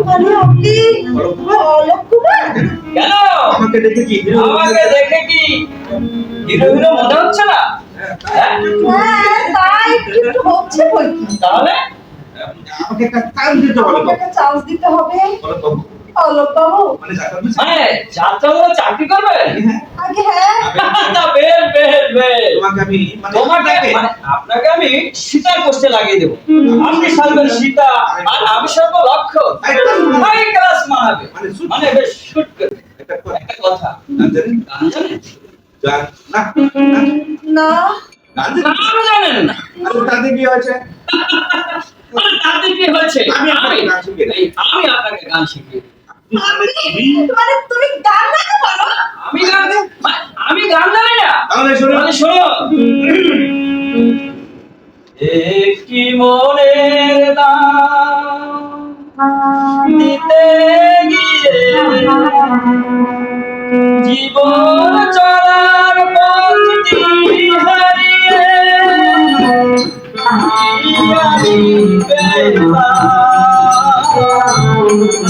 মানে আপনি অলোক কুমার কেন? আমাকে দেখে কি? আমাকে দেখে কি? হিরো হিরো মনে হচ্ছে না? হ্যাঁ? হ্যাঁ তাই একটু হচ্ছে বই তাহলে? আমাকে একটা কাজ দিতে বলো আমাকে একটা চান্স দিতে হবে। অলোক বাবু মানে যাতা বলছে মানে যাত্রামূলক চাকরি করবেন আগে হ্যাঁ। বেশ বেশ বেশ। তোমাকে আমি মানে তোমাকে মানে আপনাকে আমি সীতার পোস্টে লাগিয়ে দেবো। আপনি সারবেন সীতা আর আমি সারবো লক্ষ্য হাই ক্লাস মানাবে মানে বেশ শুট করবে একটা কথা। একটা কথা। গান জানেন জানেন না না। তাতে কি হয়েছে? তাতে কি হয়েছে? আমি আপনাকে গান শিখিয়ে মানে তুমি গান গাইতে পারো? আমি গান আমি গান জানি না। তাহলে শোনো। শোনো। একটি মনের দাম দিতে গিয়ে জীবন চলার পথটি হারিয়ে আমি পেলাম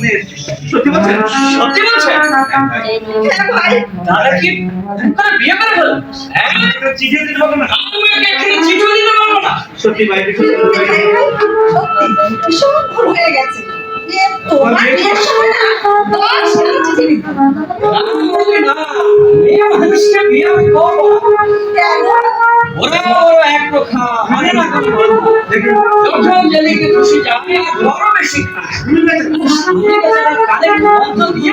মানে সত্যি বলছেন সত্যি বলছেন হ্যাঁ ভাই তাহলে কি তাহলে বিয়ে করে ফেল হ্যাঁ চিঠি দিতে পারব না চিঠি দিতে পারব না সত্যি ভাই সত্যি ভুল হয়ে গেছে যখন যেদিকে খুশি যাবে আছে, তার কানে বন্ধ দিয়ে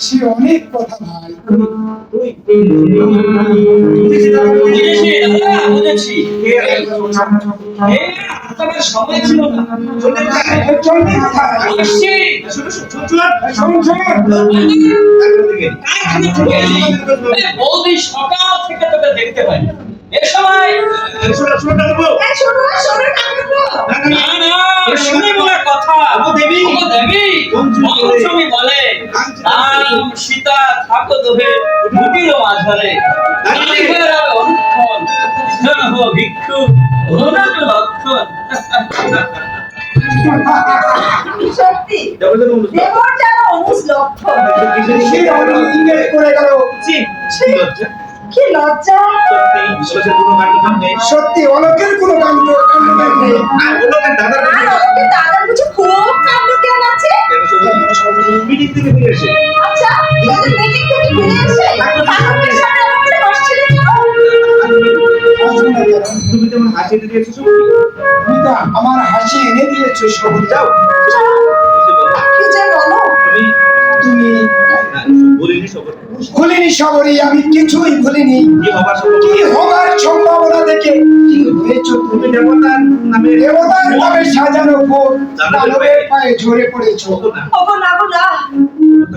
সে অনেক কথা ভাই সময় ছিল না বৌদি সকাল থেকে তোকে দেখতে পাই এ সময় বলে রাম সীতা থাকো দোহে মুটির মাঝারে অনুক্ষণ স্নেহ ভিক্ষু অনুজ লক্ষণ সত্যি। দেবর যেন অনুজ লক্ষ্য ইংরেজ করে গেল ছি, কি লজ্জা। কি লজ্জা? সত্যি, কোনো কাণ্ড নেই। সত্যি অলোকের কোনো কাণ্ড কাণ্ড নেই। আর ওনাকে দাদা দাদার বুঝি খুব কাণ্ড জ্ঞান আছে? কেন সবাই মিটিং থেকে ফিরে এসে? আচ্ছা তোদের মিটিং থেকে ফিরে এসে ঠাকুরের সামনে আমাকে হাসছিলে কেন আসবে না কেন? তুমি যেমন হাসি দিতে এসেছ তুমি আমার হাসি এনে দিয়েছ সবুজ যাও। যাও, কি যে বলো? তুমি তুমি বলিনি সবার ভুলিনি সবরি আমি কিছুই ভুলিনি কি হবার সব কি হবার সম্ভাবনা দেখে? কি হয়েছ তুমি দেবতার নামে দেবতার নামে সাজানো পায়ে ঝরে পড়েছ। হতো ওগো না গো না।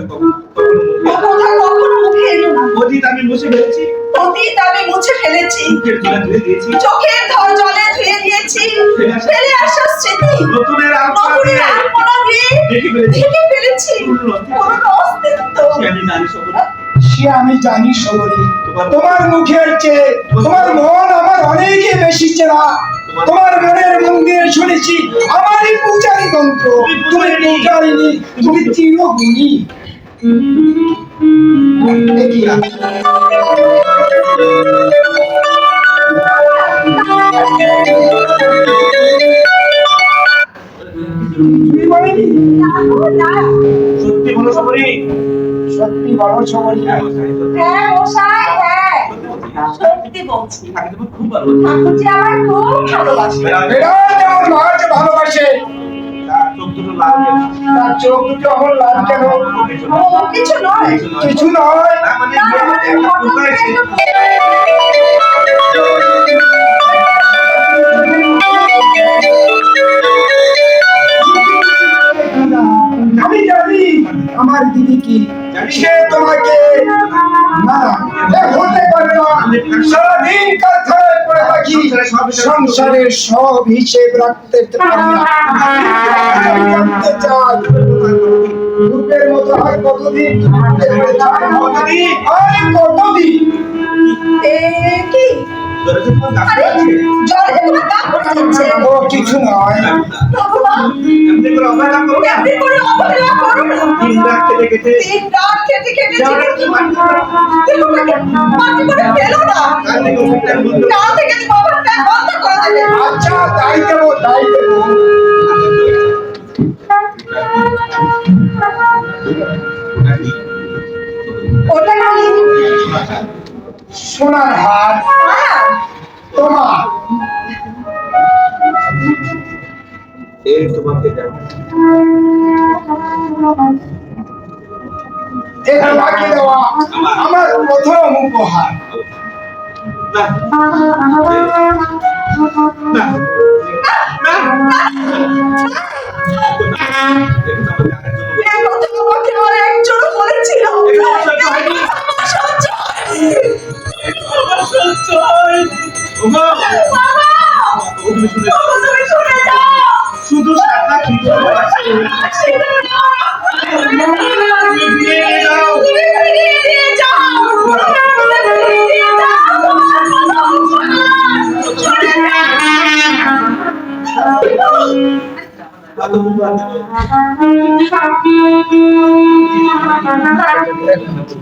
কখনো- কখনো ও কথা কখনো মুখে এলো না। অতীত আমি মুছে ফেলেছি। অতীত আমি মুছে ফেলেছি। জলে ধুয়ে দিয়েছি। চোখের ধর জলে ধুয়ে দিয়েছি। ফেলে আসা স্মৃতি। নতুনের আলপনা নতুনের দিয়ে আলপনা দিয়ে ঢেকে ফেলেছি। পুরনো অস্তিত্ব। আমি জানি সবর সে আমি জানি সবরি তোমার মুখের চেয়ে, তোমার মন আমার অনেকে বেশি চেনা। তোমার মনের মন্দিরে শুনেছি, আমারই পূজারি তন্ত্র তুমি পূজারিনি তুমি চিরগুণী। দেখি তুমি হ্যাঁ, বাবা সবাই হ্যাঁ। ভালোবাসে। কিছু নয়। কিছু নয় আমার দিদি কি সে তোমাকে না হতে পারে না। সারাদিন কারখানায় পড়ে থাকি। সংসারের সব হিসেব রাখতে পারি না। রূপের মতো আর কতদিন? আর কতদিন? এই কি? কিছু নয়। সোনার হাত তোমা। তোমাকে আমার প্রথম উপহার। না। না। শুধু সাদা Thank you.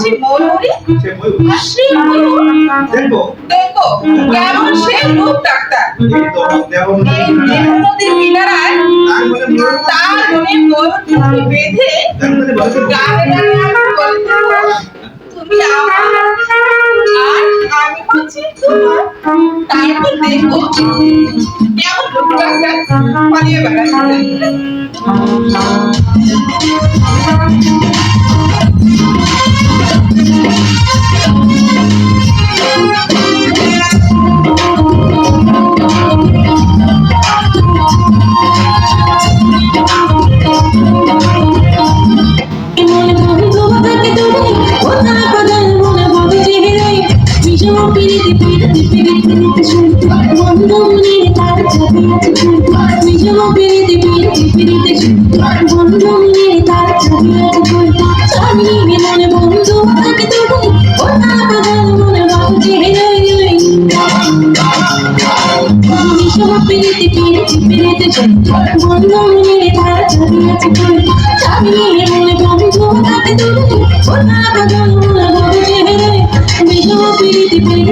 যে ময়ূরী সেই ময়ূর দেখব দেখব কেমন সে রূপ ডাক্তার এই দেহ নদীর কিনারায় তার মনে ময়ূর বেঁধে তুমি আমার আর আমি হচ্ছি তোমার তারপর দেখব কেমন রূপ ডাক্তার পালিয়ে বেড়াচ্ছে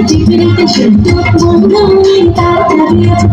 deep in the ocean, don't know where you're at.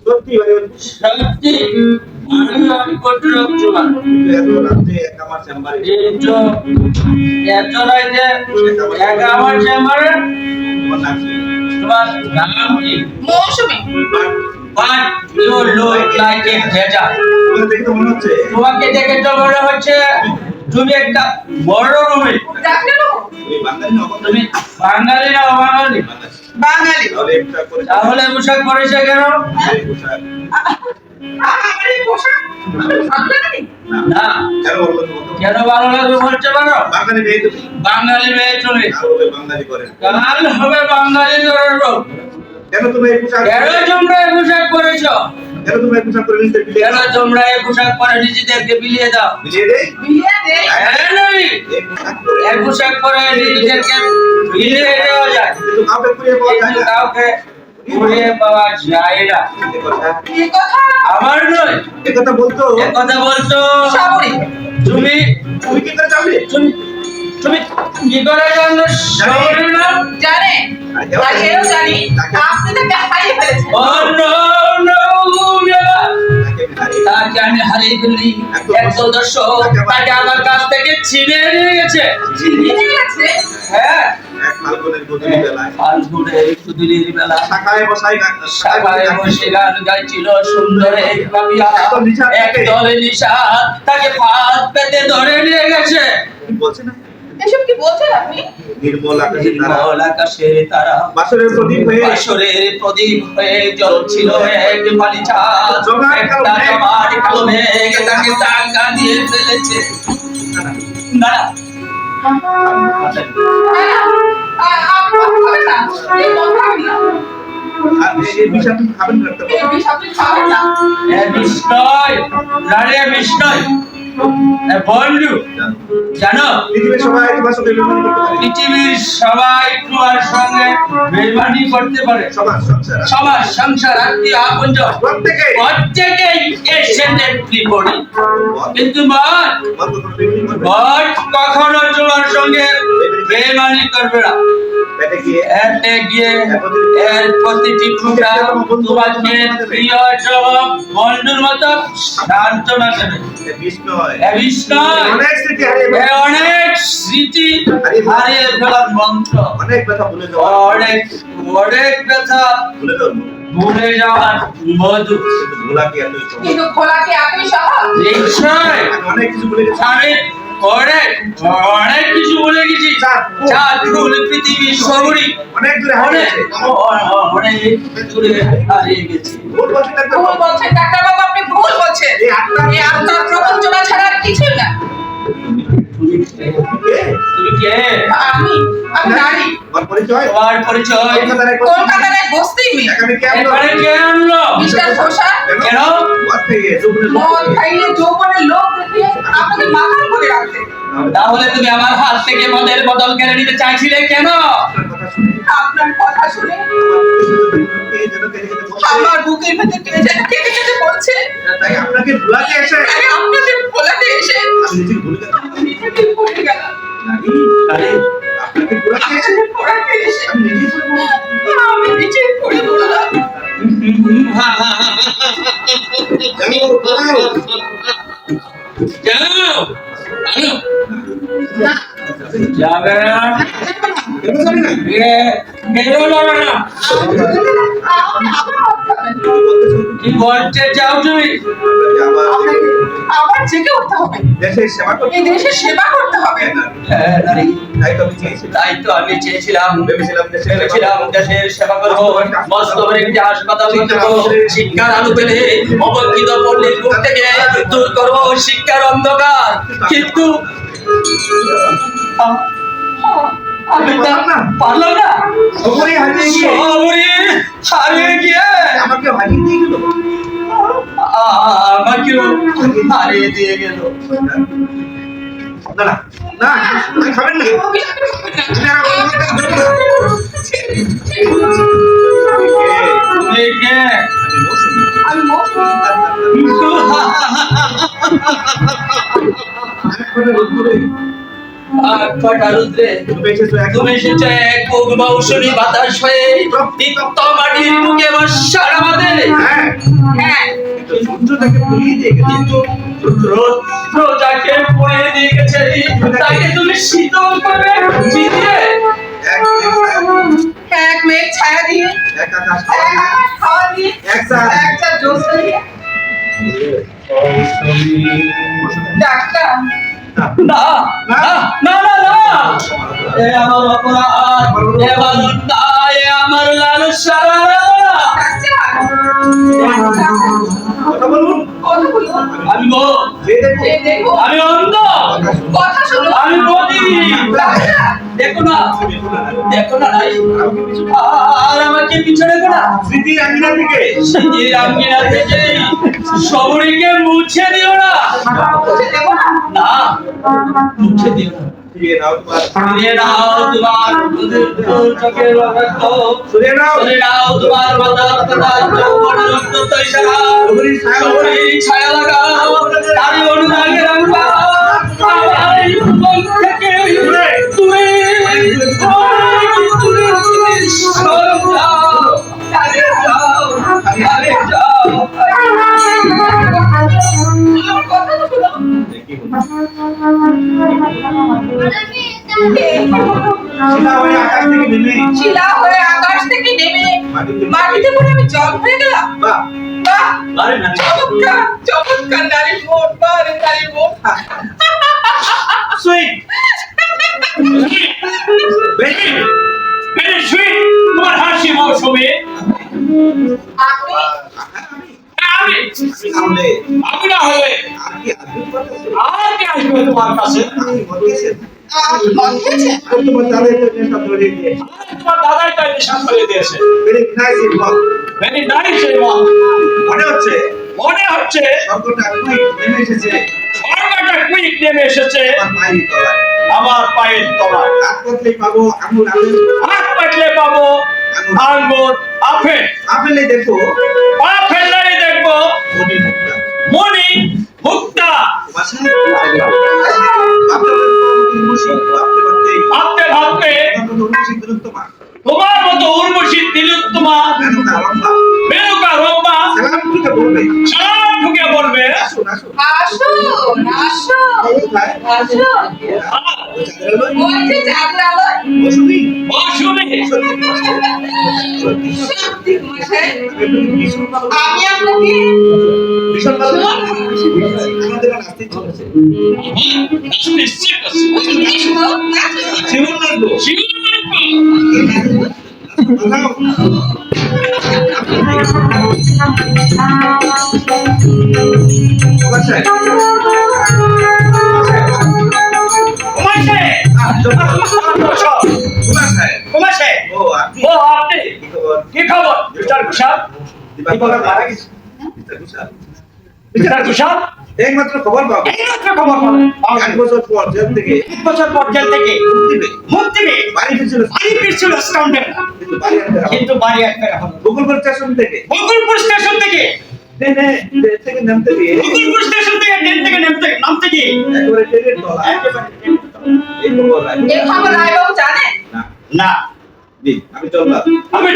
সত্যি ভাই সত্যি আমি আমি করতে এত রাত্রে এক আমার চেম্বারে এত রাইতে একা আমার চেম্বারে আমার নাম কি? তোমার নাম কি Moushumi but you look like a ভেজা তোমাকে দেখে তো মনে হচ্ছে তুমি একটা বড় রুমে তুমি বাঙালি না অবাঙালি? বাঙালি বাঙালি। তাহলে পোশাক পরেছে কেন? ভালো লাগবে পারো বাঙালি মেয়ে তুমি। বাঙালি মেয়ে তুমি। বাঙালি করে। কাল হবে বাঙালি কেন তুমি এই পোশাক কেন তোমরা এই পোশাক পরেছ? কেন তুমি এই পোশাক করে নিজেদের বিলিয়ে কেন তোমরা এই পোশাক পরে নিজেদেরকে বিলিয়ে দাও। বিলিয়ে দেই? বিয়ে দে হ্যাঁ এই পোশাক পরে এই পোশাক পরে নিজেদেরকে বিলিয়ে দেওয়া যায়। কিন্তু কাউকে পুড়িয়ে পাওয়া যায় না। কাউকে ঘুরিয়ে পাওয়া যায় না। এই কথা? আমার নয়। এই কথা বলতো? এ কথা বলতো? সাবরি। তুমি তুমি কি করে জানলে? তুমি তুমি কি করে জানো? শহরের জানে? আর এও জানি। আপনি তাকে হারিয়ে ফেলেছেন। ও নো নো তাকে আমি তাকে আমি হারিয়ে ফেলি একদল দর্শক তাকে আমার কাছ থেকে ছিনে নিয়ে গেছে। চিনে গেছে? হ্যাঁ। ফাল্গুনের গধূলি বেলায়। ফাল্গুনের সুদিনের বেলা শাখায় বসাই গান সবাই বসে গান গাইছিল সুন্দর এক পাপিয়া একদল নিশা তাকে পাত পেতে ধরে নিয়ে গেছে। বলছে না? এসব কি বলছেন আপনি? নির্মল আকাশের তারা। নির্মল আকাশের তারা। বাসরের প্রদীপ হয়ে বাসরের প্রদীপ হয়ে জ্বলছিল এক মালি ছাদ একটা মেঘ। কালো মেঘ তাকে টাকা দিয়ে ফেলেছে। না খাবেন না বন্ধু জানো? পৃথিবীর সবাই তোমার বেমানি করতে পারে। পৃথিবীর সবাই তোমার সঙ্গে বেমানি করতে পারে। সমাজ সংসার। আত্মীয় প্রত্যেকে বিপরীত কিন্তু কখনো তোমার সঙ্গে বেমানি করবে না। এতে গিয়ে। এর প্রতিটি টুকরা তোমাকে প্রিয় এবং বন্ধুর মতো সান্ত্বনা দেবে। এ অনেক স্মৃতি। অনেক স্মৃতি হারিয়ে ফেলার মন্ত্র। অনেক ব্যথা ভুলে যাওয়া অনেক অনেক ব্যথা ভুলে যাওয়া ভুলে যাওয়ার মধু। ভোলা কি এত সহজ? কিন্তু খোলাকে এতই সহজ? অনেক কিছু ভুলে গেছি। অনেক অনেক কিছু বলে গেছি। চাঁদ ফুল। পৃথিবী সবরি অনেক দূরে অনেক অনেক দূরে হারিয়ে গেছি। ভুল বলছি ভুল বলছেন ডাক্তার বাবু আপনি ভুল বলছেন। এই আত্মা এই আত্মার প্রবঞ্চনা ছাড়া আর কিছুই না। তুমি তুমি কে? আমি আমি নারী। আমার পরিচয়? তোমার পরিচয়। কলকাতার এক বস্তি। কলকাতার এক বস্তি মেয়ে এখানে কে আনলো? এখানে কে আনলো? মিস্টার ঘোষা কেন? মদ খেয়ে, মদ খাইয়ে যৌবনের লোক দেখিয়ে আপনাকে মাথার উপরে রাখতে। তাহলে তুমি আমার হাত থেকে মদের বদল কেড়ে নিতে চাইছিলে কেন? আপনার কথা শুনে। আপনার কথা শুনে। আমার বুকের ভিতরে কে যেন কেটে কেটে তাই আপনাকে ভুলাতে এসে। ভোলাতে এসে। সেবা করতে এই দেশের সেবা করতে হবে। হ্যাঁ, তাই। তো আমি চেয়েছিলাম। তাই তো আমি চেয়েছিলাম। ভেবেছিলাম ভেবেছিলাম দেশের সেবা করব। বাস্তবের একটি হাসপাতাল করব। শিক্ষার আলো পেলে অবক্ষিত পল্লীর মুখ থেকে দূর করব। শিক্ষার অন্ধকার। কিন্তু আমি তা পারলাম না। হারিয়ে গিয়ে। সবরি হারিয়ে গিয়ে। আমাকে হারিয়ে দিয়ে গেল আমাকেও হারিয়ে দিয়ে গেল। না না খাবেন না বাতাস হয়ে তিক্ত মাটির বুকে বর্ষার আমাদের। হ্যাঁ। হ্যাঁ। সূর্যটাকে ভুলিয়ে দিয়ে গেছে। কিন্তু রৌদ্র যাকে পড়ে দিয়ে গেছে তাকে তুমি শীতল করে জিতিয়ে এক মেঘ ছায়া দিয়ে। এক আকাশ হাওয়া দিয়ে। এক চাঁদ। একটা জ্যোৎস্না দিয়ে। ডাক্তার। না। না। না। না না এ আমার অপরাধ এ আমার অন্যায় আমার লালসা আমি অন্ধ। কথা শুনো। আমি বলি। দেখো না। দেখো না নাই আর আমাকে পিছনে দেখো না। স্মৃতি আঙ্গিনা থেকে। স্মৃতি আঙ্গিনা থেকে। সবরীকে মুছে দিও না। না। না মুছে দিও না। ফিরিয়ে নাও তোমার। চোখের রক্ত। ফিরিয়ে নাও। ফিরে নাও তোমার মাতার কথা যৌবন রক্ত তৈরি সবরীর ছায়া লাগাও। তারই অনুরাগে রাখবাও আমার এই মন থেকে তুমি তুমি তুমি শিলা হয়ে আকাশ থেকে নেমে শিলা আকাশ থেকে নেমে মাটিতে পড়ে আমি জল হয়ে গেলাম। বাহ। বাহ। আরে না। চমৎকার চমৎকার নারীর মন বারে নারীর মন সুইট বেশি ভেরি সুইট তোমার হাসি মৌসুমে। আপনি আর কি আসবে তোমার কাছে? তোমার নেশা দিয়েছে। তোমার করে দিয়েছে। ভেরি নাইস মনে হচ্ছে? মনে হচ্ছে? স্বর্গটা খুবই নেমে এসেছে। স্বর্গটা কুইক নেমে এসেছে। আমার পায়ের তলায়। হাত পাবো হাত পাতলে পাবো আঙ্গুর আপেল। আপেলে দেখো। পা দেখব মনি মুক্তা ভাবতে ভাবতে তোমার তোমার মতো উর্বশী তিলোত্তমা লম্বা মেনুকা রম্বা সালাম ঢুকে বলবে। আমি আপনাকে। জীবন লাগবো। শিউর কি খবর? মারা গেছে। মিস্টার কুশাল। মিস্টার খবর পাবো। এইমাত্র খবর পাবেন এক বছর পর জেল থেকে। এক বছর পর জেল থেকে। মুক্তি পেয়ে। মুক্তি পেয়ে। বাড়ি ফিরছিল বাড়ি ফিরছিল স্কাউন্ডের কিন্তু বাড়ি আনতে হবে। কিন্তু বাড়ি একটা এখন বকুলপুর স্টেশন থেকে। বকুলপুর স্টেশন থেকে। থেকে নামতে গিয়ে। মুকুলপুর স্টেশন থেকে ট্রেন থেকে নামতে নামতে গিয়ে। একেবারে ট্রেনের তলা। একেবারে ট্রেনের তলায়। এই খবর রাখ এ খবর রায়বাবু জানেন? না। না। দিন আমি চললাম আমি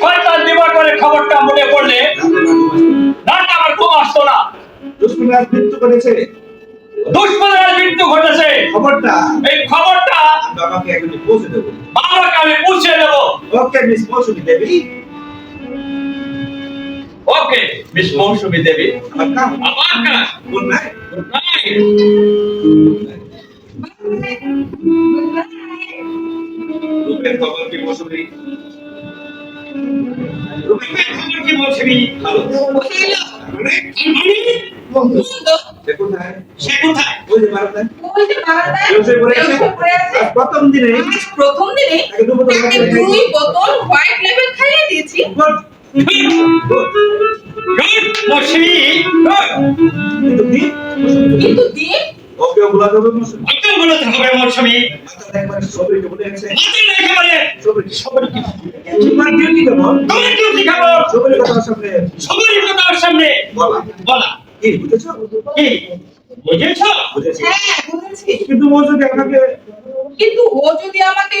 শয়তান দিবার করে খবরটা মনে পড়লে আমার ঘুম আসতো না মৃত্যু ঘটেছে খবরটা এই খবরটা বাবাকে এখনই পৌঁছে দেবো বাবাকে আমি পৌঁছে দেবো ওকে মিস মৌসুমি দেবী ওকে মিস মৌসুমী দেবী আমার নাম আমার কাজ গুড নাইট Good night. রূপের খবর কি মৌসুমি রূপের খবর কি প্রথম দিনে প্রথম দিনে দুই বোতল হোয়াইট লেবেল খাইয়ে দিয়েছি. কিন্তু কি কিন্তু দিন ওকে ওগুলা দেবে মৌসুমি অত বলতে হবে মৌসুমী মাথা বলে আছে। মাথায় রেখে বলে সবই সবার তোমার ডিউটি কেমন? তোমার ডিউটি খবর সবই কথা সামনে। সবারই কথা সামনে। বলা। বলা। কি বুঝেছ? কি? বুঝেছ? বুঝেছি। হ্যাঁ বুঝেছি। কিন্তু মৌসুমি আপনাকে কিন্তু ও যদি আমাকে